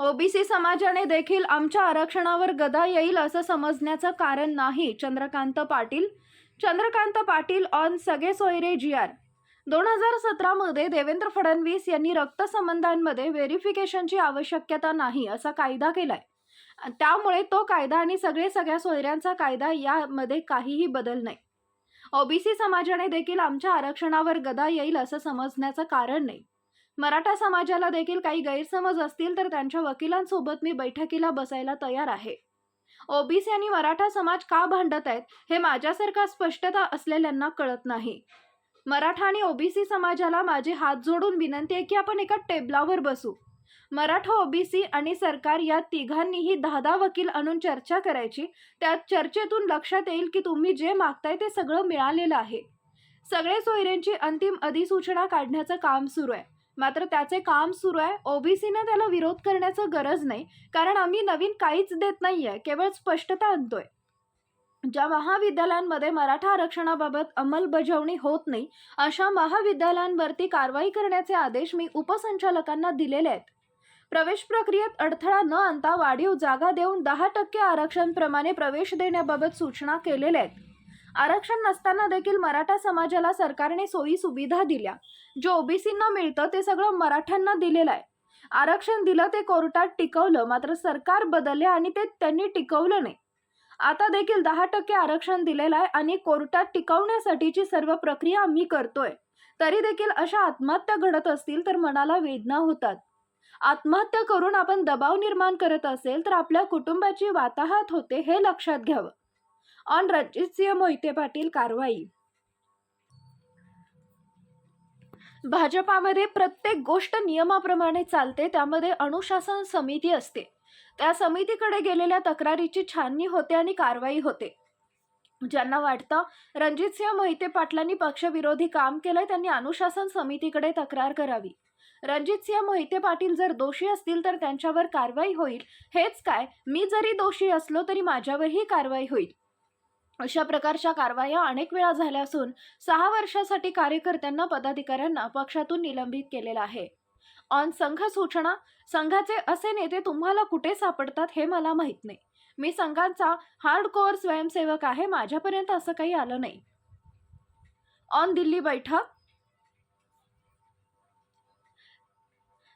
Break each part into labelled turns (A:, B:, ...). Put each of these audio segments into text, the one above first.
A: OBC समाजाने देखील आमच्या आरक्षणावर गदा येईल असं समजण्याचं कारण नाही चंद्रकांत पाटील. चंद्रकांत पाटील ऑन सगळे सोयरे जी आर. दोन हजार सतरामध्ये देवेंद्र फडणवीस यांनी रक्तसंबंधांमध्ये व्हेरिफिकेशनची आवश्यकता नाही असा कायदा केलाय. त्यामुळे तो कायदा आणि सगळे सगळ्या सोयऱ्यांचा कायदा यामध्ये काहीही बदल नाही. ओबीसी समाजाने देखील आमच्या आरक्षणावर गदा येईल असं समजण्याचं कारण नाही. मराठा समाजाला देखील काही गैरसमज असतील तर त्यांच्या वकिलांसोबत मी बैठकीला बसायला तयार आहे. ओबीसी आणि मराठा समाज का भांडत आहेत हे माझ्यासारखा स्पष्टता असलेल्यांना कळत नाही. मराठा आणि ओबीसी समाजाला माझे हात जोडून विनंती आहे की आपण एका टेबलावर बसू. मराठा ओबीसी आणि सरकार या तिघांनीही दहा दहा वकील आणून चर्चा करायची. त्या चर्चेतून लक्षात येईल की तुम्ही जे मागताय ते सगळं मिळालेलं आहे. सगळे सोयऱ्यांची अंतिम अधिसूचना काढण्याचं काम सुरू आहे. मात्र त्याचे काम सुरू आहे. ओबीसीने त्याला विरोध करण्याचं गरज नाही. कारण आम्ही नवीन काहीच देत नाही आहे केवळ स्पष्टता आणतोय. ज्या महाविद्यालयांमध्ये मराठा आरक्षणाबाबत अंमलबजावणी होत नाही अशा महाविद्यालयांवरती कारवाई करण्याचे आदेश मी उपसंचालकांना दिलेले आहेत. प्रवेश प्रक्रियेत अडथळा न आणता वाढीव जागा देऊन दहा टक्के आरक्षणप्रमाणे प्रवेश देण्याबाबत सूचना केलेल्या आहेत. आरक्षण नसताना देखील मराठा समाजाला सरकारने सोयी सुविधा दिल्या. जे ओबीसींना मिळतं ते सगळं मराठ्यांना दिलेलं आहे. आरक्षण दिलं ते कोर्टात टिकवलं मात्र सरकार बदलले आणि ते त्यांनी टिकवलं नाही. आता देखील दहा टक्के आरक्षण दिलेलं आहे आणि कोर्टात टिकवण्यासाठीची सर्व प्रक्रिया आम्ही करतोय. तरी देखील अशा आत्महत्या घडत असतील तर मनाला वेदना होतात. आत्महत्या करून आपण दबाव निर्माण करत असेल तर आपल्या कुटुंबाची वाताहत होते हे लक्षात घ्यावं. ऑन रणजितसिंह मोहिते पाटील कारवाई भाजपामध्ये प्रत्येक गोष्ट नियमाप्रमाणे चालते त्यामध्ये अनुशासन समिती असते. त्या समितीकडे गेलेल्या तक्रारीची छाननी होते आणि कारवाई होते. ज्यांना वाटतं रणजितसिंह मोहिते पाटलांनी पक्षविरोधी काम केलंय त्यांनी अनुशासन समितीकडे तक्रार करावी. रणजितसिंह मोहिते पाटील जर दोषी असतील तर त्यांच्यावर कारवाई होईल. हेच काय? मी जरी दोषी असलो तरी माझ्यावरही कारवाई होईल. अशा प्रकारच्या कारवाया अनेक वेळा झाल्या असून सहा वर्षासाठी कार्यकर्त्यांना पदाधिकाऱ्यांना पक्षातून निलंबित केलेलं आहे. ऑन संघ सूचना संघाचे असे नेते तुम्हाला कुठे सापडतात हे मला माहीत नाही. मी संघाचा हार्ड कोअर स्वयंसेवक आहे माझ्यापर्यंत असं काही आलं नाही. ऑन दिल्ली बैठक.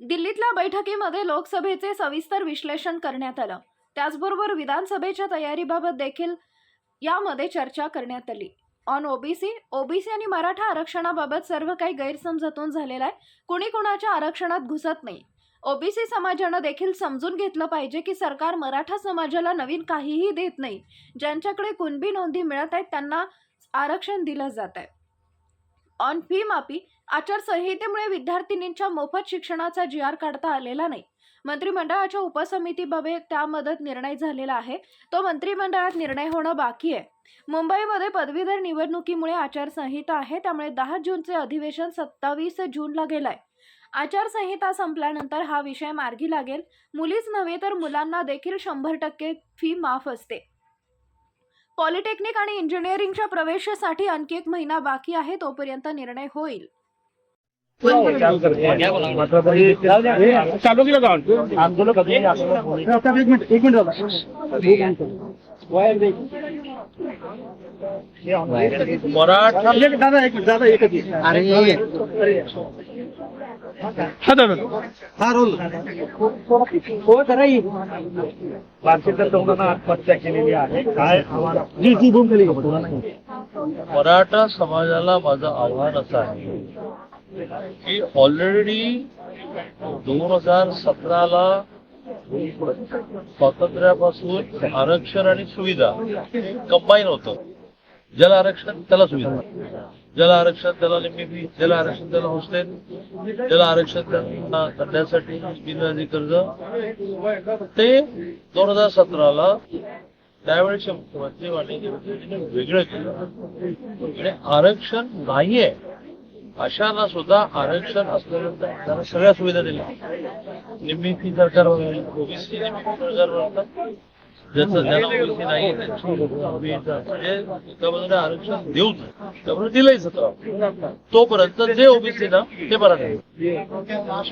A: दिल्लीतल्या बैठकीमध्ये लोकसभेचे सविस्तर विश्लेषण करण्यात आलं. त्याचबरोबर विधानसभेच्या तयारीबाबत देखील यामध्ये चर्चा करण्यात आली. ऑन ओबीसी ओबीसी आणि मराठा आरक्षणाबाबत सर्व काही गैरसमजातून झालेला आहे. कुणी कुणाच्या आरक्षणात घुसत नाही. ओबीसी समाजानं देखील समजून घेतलं पाहिजे की सरकार मराठा समाजाला नवीन काहीही देत नाही. ज्यांच्याकडे कुणबी नोंदी मिळत आहेत त्यांना आरक्षण दिलं जात आहे. ऑन फी माफी आचारसंहितेमुळे विद्यार्थिनींच्या मोफत शिक्षणाचा जी आर काढता आलेला नाही. मंत्रिमंडळाच्या उपसमितीबाबत मदत निर्णय झालेला आहे. तो मंत्रिमंडळात निर्णय होणं बाकी आहे. मुंबईमध्ये पदवीधर निवडणुकीमुळे आचारसंहिता आहे त्यामुळे दहा जूनचे अधिवेशन सत्तावीस जूनला गेलाय. आचारसंहिता संपल्यानंतर हा विषय मार्गी लागेल. मुलीच नव्हे तर मुलांना देखील शंभर टक्के फी माफ असते. पॉलिटेक्निक आणि इंजिनिअरिंगच्या प्रवेशासाठी आणखी एक महिना बाकी आहे तोपर्यंत निर्णय होईल.
B: चालू केलं आंदोलन एक मिनिट एक मिनिट मराठा दादा एक मिनिट दादा एकच हा दादा. हा रोल. हो जरा भारतीय तरुणांना आत्महत्या केलेली आहे. काय आव्हान? जी जी बोल केली
C: मराठा समाजाला माझं आव्हान असं आहे. की ऑलरेडी दोन हजार सतराला स्वातंत्र्यापासून आरक्षण आणि सुविधा कंबाईन होतं. जल आरक्षण त्याला सुविधा. जल आरक्षण त्याला लिंबी फी जल आरक्षण त्याला हॉस्टेल जल आरक्षण त्यांना करण्यासाठी बिनव्याजी कर्ज. ते दोन हजार सतराला त्यावेळेचे मुख्यमंत्री माननीय वेगळं केलं. आरक्षण नाहीये. अशांना सुद्धा आरक्षण असल्यानंतर त्यांना सगळ्या सुविधा दिल्या. निम्मी फी सरकार ओबीसी निम्मी फी सरकार भरतं ज्याचं ज्याला ओबीसी नाही त्यांची म्हणजे आरक्षण देऊ त्यामुळे दिलंय सतरा तोपर्यंत जे ओबीसी ना ते बरं नाही.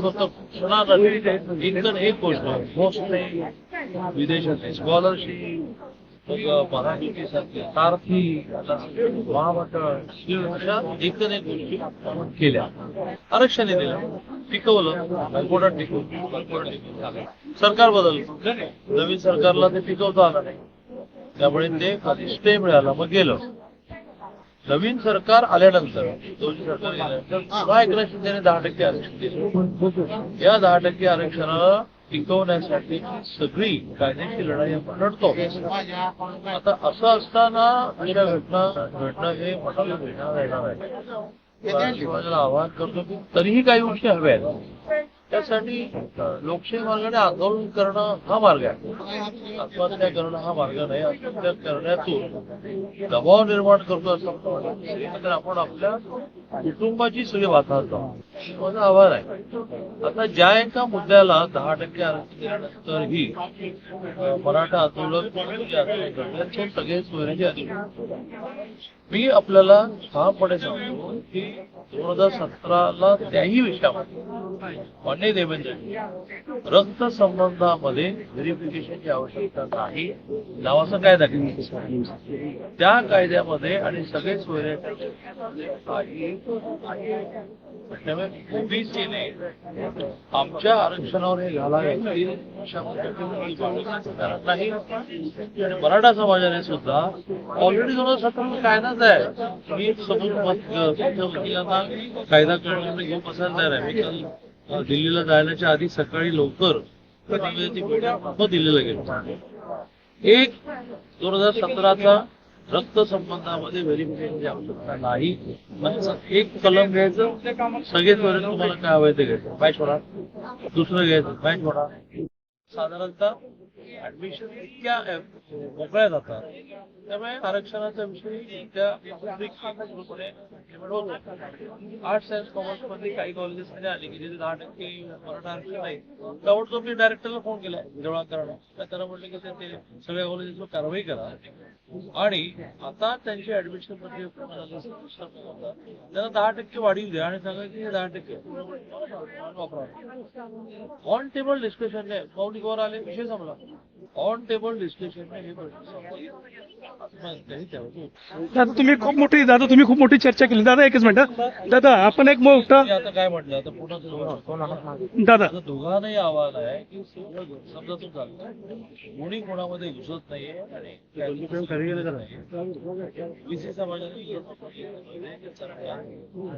C: फक्त घोषणा झाली. एक गोष्ट. मोस्टली विदेशातली स्कॉलरशिप मग महायुतीसारखी सारथी महामंडळ अशा एकूण गोष्टी केल्या. आरक्षण दिलं. टिकवलं. हायकोर्टात टिकवलं हायकोर्टात टिकवलं सरकार बदललं. नवीन सरकारला ते टिकवता आलं नाही. त्यामुळे ते स्टे मिळाला. मग गेलं. नवीन सरकार आल्यानंतर दोन्ही सरकार गेल्यानंतर पुन्हा एकनाथ शिंदेने दहा टक्के आरक्षण दिलं. या दहा टक्के आरक्षणाला टिकवण्यासाठी सगळी कायद्याची लढाई आपण लढतो. आता असं असताना अशा घटना घडणं हे मनाला भेटणार येणार आहे समाजाला आवाहन करतो की तरीही काही गोष्टी हव्या आहेत. त्यासाठी लोकशाही मार्गाने आंदोलन करणं हा मार्ग आहे. आत्महत्या करणं हा मार्ग नाही. आत्महत्या करण्यातून दबाव निर्माण करतो असं तर आपण आपल्या कुटुंबाची सगळी वातावरण जाऊ माझं आव्हान आहे. आता ज्या एका मुद्द्याला दहा टक्के आरक्षण दिल्यानंतरही मराठा आंदोलन करण्याचे सगळे सोयऱ्याचे आंदोलन. मी आपल्याला ठामपणे सांगतो की दोन हजार सतराला त्याही विषयामध्ये मान्य देवेंद्रजी म्हणजे. रक्त संबंधामध्ये व्हेरिफिकेशनची आवश्यकता नाही. नावाचा कायदा त्या कायद्यामध्ये आणि सगळे ओबीसीने आमच्या आरक्षणावर हे घालावे नाही. आणि मराठा समाजाने सुद्धा ऑलरेडी दोन हजार सतरा कायदाच आहे. मी समजून वकिलांना कायदा करण्याकडे घेऊन बसायला तयार आहे. मी दिल्लीला जाण्याच्या आधी सकाळी लवकर ती बैठक दिल्लीला गेलो. एक दोन हजार सतराचा रक्त संबंधामध्ये व्हेरिफिकेशनची आवश्यकता नाही. एक कलम घ्यायचं सगळेच वर्ष तुम्हाला काय हवं ते घ्यायचं. बाय सोडा दुसरं घ्यायचं बाय सोडा साधारणतः ऍडमिशन इतक्या मोकळ्या जातात. त्यामुळे आरक्षणाचा विषय त्या पूर्णपणे आर्ट सायन्स कॉमर्समध्ये काही कॉलेजेस मध्ये आले की जिथे दहा टक्के मराठा आरक्षण नाही ताबडतोब मी डायरेक्टरला फोन केला देवळाकरला करणं. त्याला म्हटलं की ते- सगळ्या कॉलेजेसवर कारवाई करा. आणि आता त्यांची ऍडमिशनमध्ये त्यांना दहा टक्के वाढीव द्या आणि सांगा की हे दहा टक्के. वापरा ऑन टेबल डिस्कशनने मौलिकवर आले विषय संपला. ऑन टेबल त्यावेळी
B: दादा तुम्ही खूप मोठी दादा तुम्ही खूप मोठी चर्चा केली. दादा एकच मिनिट. दादा आपण एक मोठा
C: आता काय म्हटलं आता पुन्हा.
B: दादा.
C: दोघांनाही आव्हान आहे की सगळं समजातून चालतं कोणी कोणामध्ये घुसत नाहीये आणि समाजाने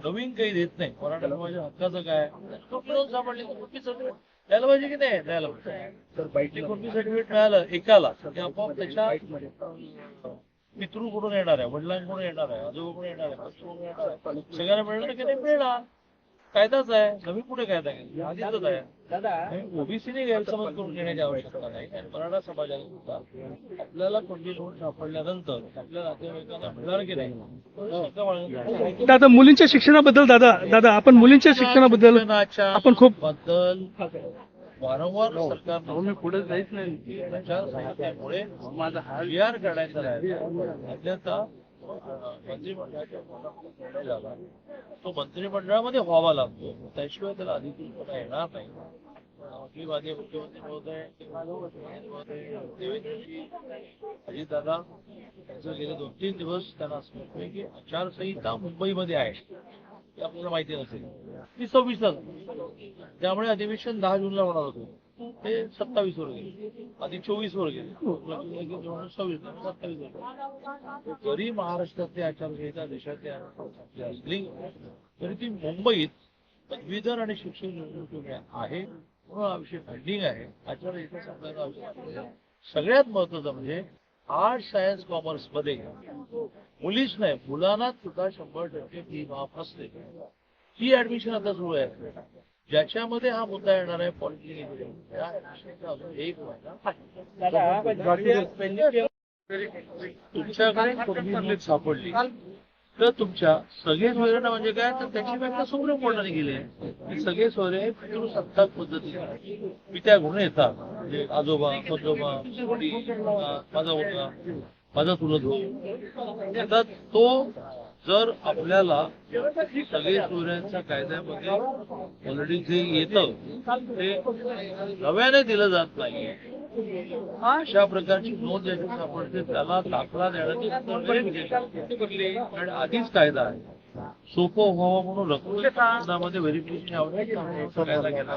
C: नवीन काही देत नाही. मराठा समाजाच्या हक्काचं काय? तो सापडले तर द्यायला पाहिजे की नाही? द्यायला पाहिजे. कुणबी सर्टिफिकेट मिळालं? एकाला. आपोआप त्याच्या पितृकडून येणार आहे वडिलांकडून येणार आहे आजोबाकडून येणार आहे पक्षकडून येणार आहे. सगळ्यांना मिळणार की नाही मिळणार? कायदाच आहे. नवीन कुठे कायदा आहे? आधीच आहे. ओबीसीने गैरसमज करून घेण्याची आवश्यकता नाही. आणि मराठा समाजाला सुद्धा आपल्याला कोणती नोंद सापडल्यानंतर आपल्या नातेवाईकांना मिळणार की नाही?
B: दादा मुलींच्या शिक्षणाबद्दल दादा दादा आपण मुलींच्या शिक्षणाबद्दल आपण खूप-
C: बद्दल वारंवार सरकार मी पुढे जायच नाही. माझा हा राहिला. अन्यथा अं, मंत्रिमंडळाच्या निर्णय झाला तो मंत्रिमंडळामध्ये व्हावा लागतो. त्याशिवाय त्याला अधिकृतपणा येणार नाही. आपली माननीय मुख्यमंत्री महोदय देवेंद्रजी अजितदादा यांचं गेले दोन तीन दिवस त्यांना असं की आचारसंहिता मुंबईमध्ये आहे. हे आपल्याला माहिती नसेल. ती सव्वीसला त्यामुळे अधिवेशन दहा जूनला होणार होतं. ते सत्तावीस वर गेले आधी चोवीस वर गेले सव्वीस सत्तावीस वर जरी महाराष्ट्रातली आचारसंहिता देशातली आपली असली तरी ती मुंबईत पदवीधर आणि निवडणुकीमुळे आहे. म्हणून हा विषय पेंडिंग आहे आचारसंहिता आहे. सगळ्यात महत्वाचं म्हणजे आर्ट सायन्स कॉमर्समध्ये मुलीच नाही मुलांना सुद्धा शंभर टक्के फी माफ असते. ती ऍडमिशन आता सुरू आहे. ज्याच्यामध्ये हा मुद्दा येणार आहे पॉलिटिकल एक महिना तुमच्याकडे सापडली. तर तुमच्या सगळे सोयरे म्हणजे काय? तर त्याची व्याख्या सुप्रीम कोर्टाने गेली आहे? सगळे सोयरे पितृसत्ताक पद्धतीने पित्या गुण येतात. म्हणजे आजोबा पंजोबा माझा मुलगा माझा तुला येतात. तो जर आपल्याला सगळे चोऱ्यांच्या कायद्यामध्ये ऑलरेडी जे येतं ते नव्याने दिलं जात नाही अशा प्रकारची नोंद ज्याची सापडते. त्याला दाखला देण्याची आधीच कायदा आहे. सोपं व्हावं म्हणून रक्तदानामध्ये व्हेरिफिकेशन आवश्यक गेला केला.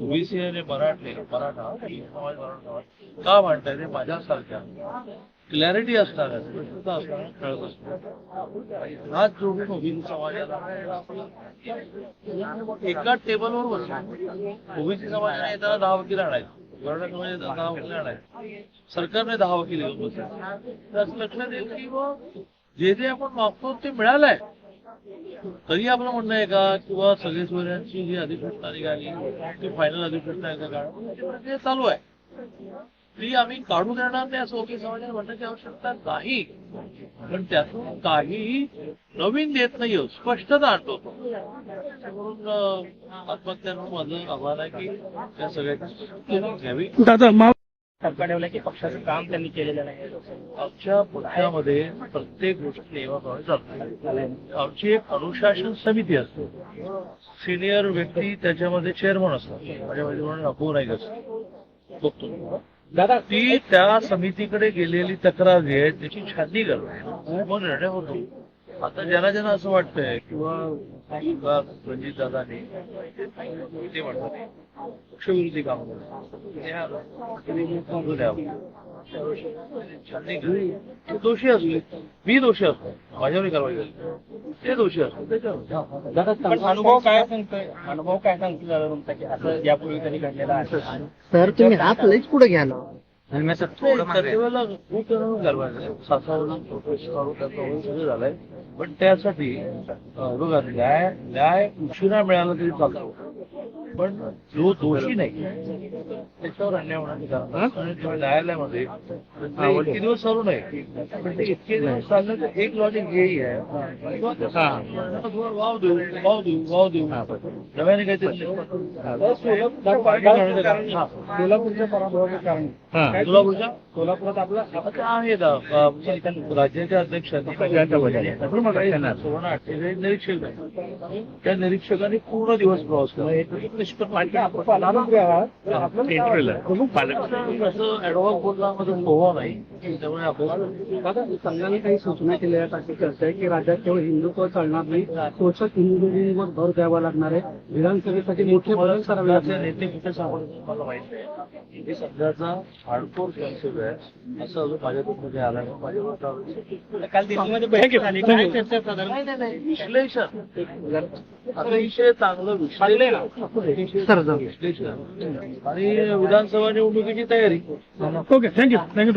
C: ओबीसी आणि मराठे मराठा समाज का म्हणताय ते माझ्यासारख्या? क्लॅरिटी असणार स्पष्टता असणार कळत असणार. हात जोडून ओबीसी समाजाला. एका टेबलवर बसतो ओबीसी समाजाने येताना दहा वकील आणायचे मराठा समाजाने दहा वकील आणायचे सरकारने दहा वकील घेऊन बसले तर असं लक्षात येईल की जे जे आपण मागतो ते मिळालंय. तरी आपलं म्हणणं आहे का? किंवा सगळे सोयऱ्यांची जी अधिसूचना निघाली ती फायनल अधिसूचना आहे काढून म्हणजे प्रक्रिया चालू आहे. ती आम्ही काढून देणार नाही असं ओके समाजाने म्हणण्याची आवश्यकता नाही. पण त्यातून काहीही नवीन देत नाही स्पष्टता आणतो म्हणून माझं आव्हान आहे की त्या सगळ्याची घ्यावी.
B: दादा मा
D: ठेवलं की पक्षाचं काम त्यांनी केलेलं नाही
C: आमच्या पक्षामध्ये प्रत्येक गोष्ट नियमाप्रमाणे चालते आमची एक अनुशासन समिती असते. सिनियर व्यक्ती त्याच्यामध्ये चेअरमन असतात. माझ्या माहितीप्रमाणे अबू नाईक असतो बघतो.
D: दादा
C: ती त्या समितीकडे गेलेली तक्रार जी आहे त्याची छाननी करते. मग निर्णय होतो. आता ज्याला ज्यांना असं वाटतंय किंवा रणजित दादाने ते म्हणतात पक्षविरोधी काम करतात दोषी असले मी दोषी असतो. माझ्यावर कारवाई झाली. ते दोषी असतो. त्याच्यावर.
D: दादा अनुभव काय सांगतोय? अनुभव काय सांगतो दादा तुमचा? की असं यापूर्वी कधी घडलेला असं
E: सर तुम्ही हात लईच पुढे घ्या ना?
C: खूप जणांना सासावरून त्याचं वय सगळं झालंय. पण त्यासाठी अं, बघा न्याय न्याय उशिरा मिळाला तरी चालतो. पण जो दोषी नाही त्याच्यावर अन्याय जेव्हा न्यायालयामध्ये इतके दिवस चालू नाही. पण ते इतके दिवस चालण्याचं एक लॉजिक हेही आहे. वाव देऊ वाव देऊ वाव देऊ. नव्याने काहीतरी.
D: सोलापूरच्या पराभवाचं कारण.
C: सोलापूरच्या
D: सोलापुरात आपलं
C: आहे अं, राज्याचे अध्यक्ष सुवर्ण आठवले निरीक्षक आहे. त्या निरीक्षकांनी पूर्ण दिवस प्रवास केला. नाही त्यामुळे आपण
E: संघाने काही सूचना केल्या अशी चर्चा आहे की राज्यात केवळ हिंदुत्व चालणार नाही पोषक हिंदुत्वावर भर द्यावा लागणार आहे विधानसभेसाठी मोठे बदल करावे लागणार
C: नेते कुठे सापडतात मला माहीत हे सध्याचा हार्डकोर कॉन्सेप्ट आहे असं अजून माझ्या मध्ये आलं नाही माझ्या
D: काल दिल्लीमध्ये बैठक झाली काय चर्चा साधारण
C: विश्लेषण अतिशय चांगलं विश्लेषण आणि विधानसभा निवडणुकीची तयारी.
B: Okay thank you thank you